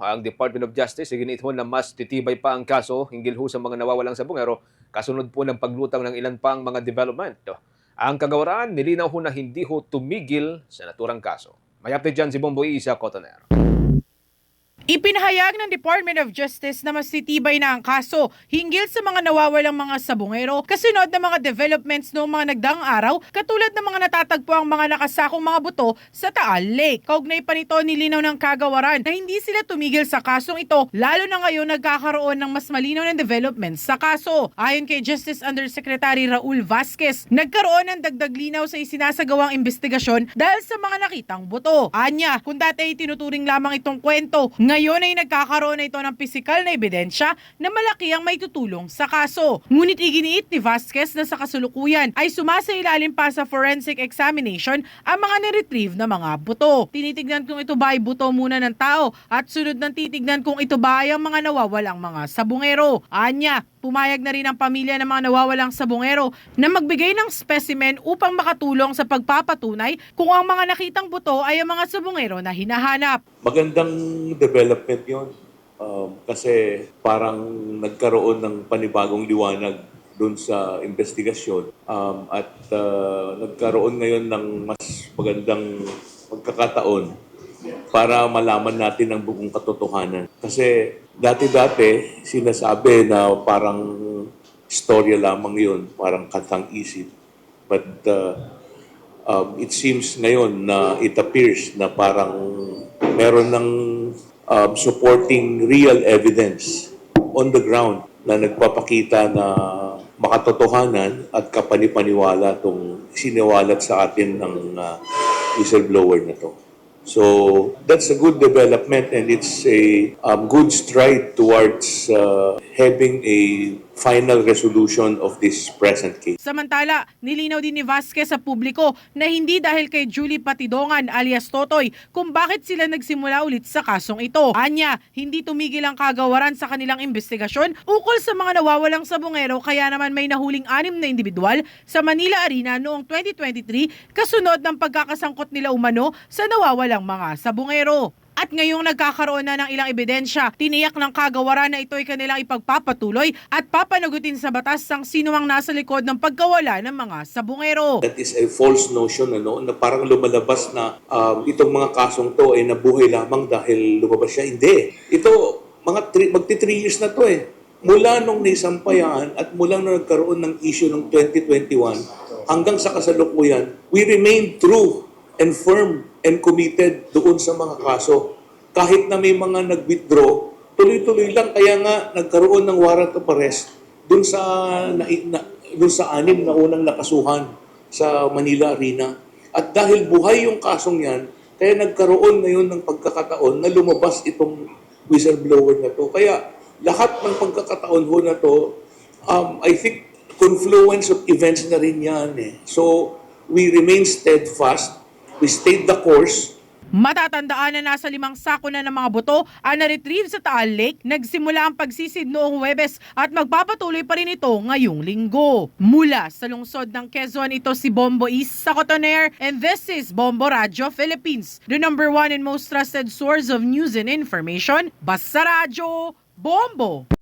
Ang Department of Justice, iginit ho na mas titibay pa ang kaso hinggil ho sa mga nawawalang sabungero kasunod po ng paglutang ng ilan pang mga development. Ang kagawaran, nilinaw ho na hindi ho tumigil sa naturang kaso. May update dyan si Bomboy Isa Cotoner. Ipinahayag ng Department of Justice na mas titibay na ang kaso hinggil sa mga nawawalang mga sabungero kasunod ng mga developments noong mga nagdaang araw katulad ng mga natatagpo ang mga nakasakong mga buto sa Taal Lake. Kaugnay pa nito nilinaw ng kagawaran na hindi sila tumigil sa kasong ito lalo na ngayon nagkakaroon ng mas malinaw ng developments sa kaso. Ayon kay Justice Undersecretary Raul Vasquez, nagkaroon ng dagdag linaw sa isinasagawang investigasyon dahil sa mga nakitang buto. Anya, kung dati ay tinuturing lamang itong kwento, ngayon ay nagkakaroon na ito ng pisikal na ebidensya na malaki ang may tutulong sa kaso. Ngunit iginiit ni Vasquez na sa kasulukuyan ay sumasailalim pa sa forensic examination ang mga niretrieve na mga buto. Tinitignan kung ito ba ay buto muna ng tao at sunod ng titignan kung ito ba ay ang mga nawawalang mga sabungero. Anya, pumayag na rin ang pamilya ng mga nawawalang sabungero na magbigay ng specimen upang makatulong sa pagpapatunay kung ang mga nakitang buto ay ang mga sabungero na hinahanap. Magandang development yon Um, kasi parang nagkaroon ng panibagong liwanag doon sa investigasyon um, at uh, nagkaroon ngayon ng mas magandang pagkakataon para malaman natin ang buong katotohanan. Kasi dati-dati sinasabi na parang storya lamang yun, parang katang isip. But uh, um, it seems ngayon na it appears na parang meron ng um, supporting real evidence on the ground na nagpapakita na makatotohanan at kapanipaniwala itong siniwalat sa atin ng uh, whistleblower na to. So that's a good development and it's a um, good stride towards uh, having a final resolution of this present case. Samantala, nilinaw din ni Vasquez sa publiko na hindi dahil kay Julie Patidongan alias Totoy kung bakit sila nagsimula ulit sa kasong ito. Anya, hindi tumigil ang kagawaran sa kanilang investigasyon ukol sa mga nawawalang sabungero kaya naman may nahuling anim na individual sa Manila Arena noong 2023 kasunod ng pagkakasangkot nila umano sa nawawalang mga sabungero. At ngayong nagkakaroon na ng ilang ebidensya, tiniyak ng kagawaran na ito ay kanilang ipagpapatuloy at papanagutin sa batas ang sinuang nasa likod ng pagkawala ng mga sabungero. That is a false notion ano, na parang lumalabas na um, itong mga kasong to ay nabuhay lamang dahil lumabas siya. Hindi. Ito, mga three, magti 3 years na to eh. Mula nung naisampayan at mula nung nagkaroon ng issue ng 2021 hanggang sa kasalukuyan, we remain true and firm and committed doon sa mga kaso. Kahit na may mga nag-withdraw, tuloy-tuloy lang kaya nga nagkaroon ng warrant of arrest doon sa na, na, doon sa anim na unang nakasuhan sa Manila Arena. At dahil buhay yung kasong yan, kaya nagkaroon ngayon ng pagkakataon na lumabas itong whistleblower na to. Kaya lahat ng pagkakataon ho na to, um, I think confluence of events na rin yan eh. So, we remain steadfast. We stayed the course. Matatandaan na nasa limang sako na ng mga buto ang na-retrieve sa Taal Lake. Nagsimula ang pagsisid noong Webes at magpapatuloy pa rin ito ngayong linggo. Mula sa lungsod ng Quezon, ito si Bombo East sa Cotoner and this is Bombo Radio Philippines, the number one and most trusted source of news and information. Basta Radio, Bombo!